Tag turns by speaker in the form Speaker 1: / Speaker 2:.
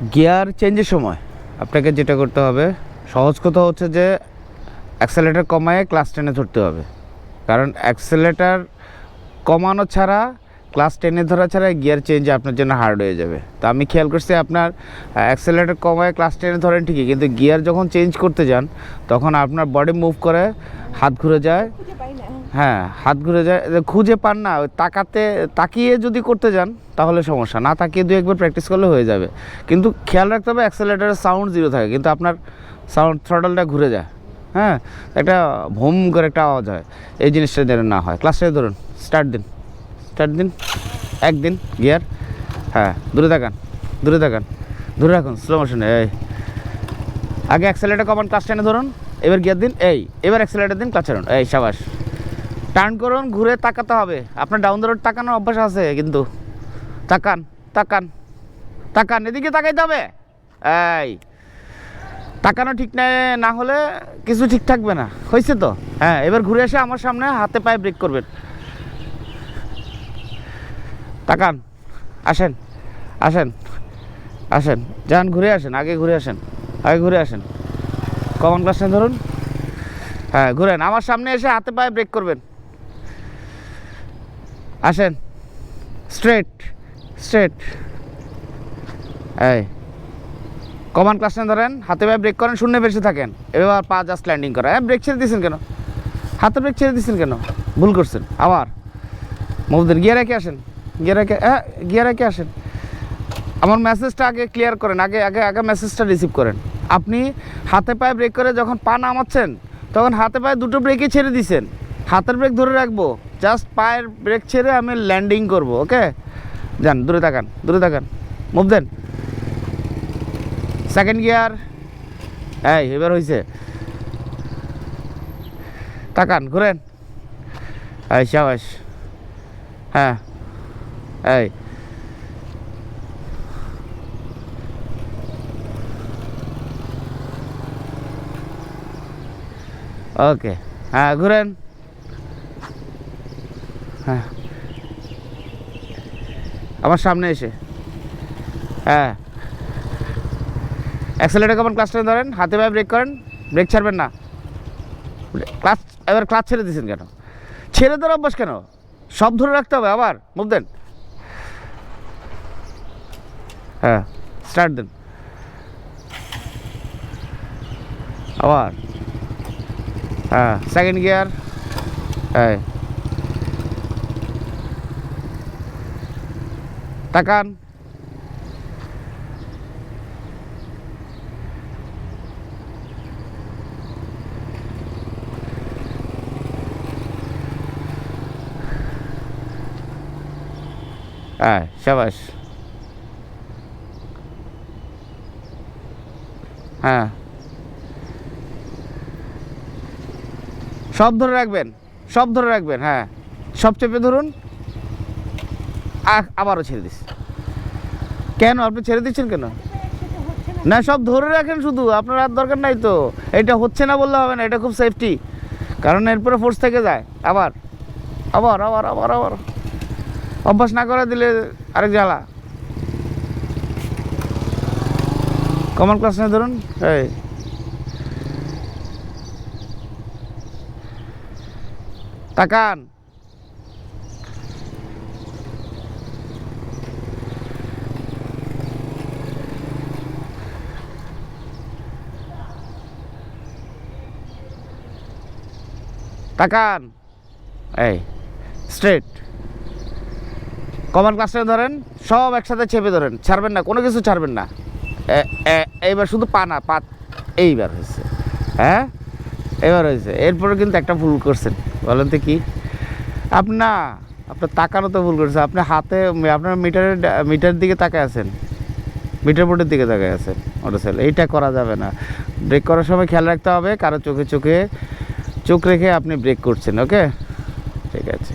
Speaker 1: Gear চেঞ্জের সময় আপনাকে যেটা করতে হবে, সহজ কথা হচ্ছে যে অ্যাক্সেলেটার কমায় ক্লাস টেনে ধরতে হবে। কারণ অ্যাক্সেলেটার কমানো ছাড়া ক্লাস টেনে ধরা ছাড়া গিয়ার চেঞ্জ আপনার জন্য হার্ড হয়ে যাবে। তো আমি খেয়াল করছি আপনার অ্যাক্সেলেটার কমায় ক্লাস টেনে ধরেন ঠিকই, কিন্তু গিয়ার যখন চেঞ্জ করতে যান, তখন আপনার বডি মুভ করে, হাত ঘুরে যায়। হ্যাঁ হাত ঘুরে যায়। খুঁজে পান না তাকাতে, তাকিয়ে যদি করতে যান, তাহলে সমস্যা। না তাকিয়ে দু একবার প্র্যাকটিস করলে হয়ে যাবে। কিন্তু খেয়াল রাখতে হবে অ্যাক্সেলেটারের সাউন্ড জিরো থাকে, কিন্তু আপনার সাউন্ড থ্রটলটা ঘুরে যায়। হ্যাঁ একটা ভুম করে একটা আওয়াজ হয়। এই জিনিসটা যেন না হয়। ক্লাসে ধরুন স্টার্ট দিন। স্টার্ট দিন একদিন গিয়ার হ্যাঁ দূরে তাকান দূরে তাকান, দূরে রাখুন স্লো মোশনে এই। আগে অ্যাক্সেলেটার কমান ক্লাস টেনে ধরুন, এবার গিয়ার দিন, এই। এবার অ্যাক্সেলেটার দিন ছাড়ুন, এই, সাবাস। টার্ন করুন, ঘুরে তাকাতে হবে। আপনার ডাউন দ্য রোড তাকানোর অভ্যাস আছে কিন্তু। তাকান তাকান তাকান, এদিকে তাকাইতে হবে। এই, তাকানো ঠিক না না হলে কিছু ঠিক থাকবে না। হয়েছে তো? হ্যাঁ এবার ঘুরে এসে আমার সামনে হাতে পায়ে ব্রেক করবেন। তাকান, আসেন আসেন আসেন। যান, ঘুরে আসেন, আগে ঘুরে আসেন, আগে ঘুরে আসেন। কমন ক্লাসে ধরুন। হ্যাঁ ঘুরেন, আমার সামনে এসে হাতে পায়ে ব্রেক করবেন। আসেন। স্ট্রেট স্ট্রেট এই কমান ক্লাসে ধরেন, হাতে পায়ে ব্রেক করেন, শূন্য বেশি থাকেন। এবার পা জাস্ট ল্যান্ডিং করা। হ্যাঁ ব্রেক ছেড়ে দিয়েছেন কেন? হাতে ব্রেক ছেড়ে দিয়েছেন কেন? ভুল করছেন। আবার মুভ দেন গিয়ে রেখে আসেন? গিয়ে রেখে হ্যাঁ গিয়ে রেখে আসেন? আমার মেসেজটা আগে ক্লিয়ার করেন, আগে আগে আগে মেসেজটা রিসিভ করেন। আপনি হাতে পায়ে ব্রেক করে যখন পা নামাচ্ছেন, তখন হাতে পায়ে দুটো ব্রেকই ছেড়ে দিছেন। হাতের ব্রেক ধরে রাখব। জাস্ট পায়ের ব্রেক ছেড়ে আমি ল্যান্ডিং করব ওকে যান, দূরে তাকান দূরে তাকান। মুভ দেন সেকেন্ড গিয়ার এই, এবার হয়েছে তাকান, ঘুরেন। এই, সাবাস। হ্যাঁ এই। ওকে হ্যাঁ ঘুরেন। হ্যাঁ। আমার সামনে এসে। হ্যাঁ। অ্যাক্সেলেটার কেমন ক্লাস ধরেন? হাতে পায়ে ব্রেক করেন? ব্রেক ছাড়বেন না। ক্লাস এবার ক্লাস ছেড়ে দিয়েছেন কেন? ছেড়ে দেওয়ার অভ্যাস কেন? সব ধরে রাখতে হবে আবার। মুভ দেন হ্যাঁ স্টার্ট দেন আবার। হ্যাঁ সেকেন্ড গিয়ার হ্যাঁ। তাকান। হ্যাঁ সাবাস। হ্যাঁ। সব ধরে রাখবেন সব ধরে রাখবেন হ্যাঁ। সব চেপে ধরুন আবারও ছেড়ে দিস। কেন? আপনি ছেড়ে দিচ্ছেন কেন? না, সব ধরে রাখেন শুধু, আপনার আর দরকার নাই তো। এটা হচ্ছে না বললে হবে না, এটা খুব সেফটি কারণ এরপরে ফোর্স থেকে যায়। আবার আবার আবার আবার আবার। অভ্যাস না করে দিলে আরেক জ্বালা। কমন ক্লাস নিয়ে ধরুন। এই। তাকান। তাকান। এই স্ট্রেট কমন ক্লাসে ধরেন, সব একসাথে চেপে ধরেন, ছাড়বেন না, কোনো কিছু ছাড়বেন না। এইবার শুধু পা না, পা এইবার হয়েছে। হ্যাঁ? এবার হয়েছে। এরপরে কিন্তু একটা ভুল করছেন। বলেন তো কি? আপনা আপনার তাকানো তো ভুল করছে। আপনি হাতে, আপনার মিটারের মিটার দিকে তাকায় আছেন। মিটার বোর্ডের দিকে তাকায় আছেন। মোটরসাইকেল। এইটা করা যাবে না। ব্রেক করার সময় খেয়াল রাখতে হবে, কারও চোখে চোখে চোখ রেখে আপনি ব্রেক করছেন ওকে ঠিক আছে।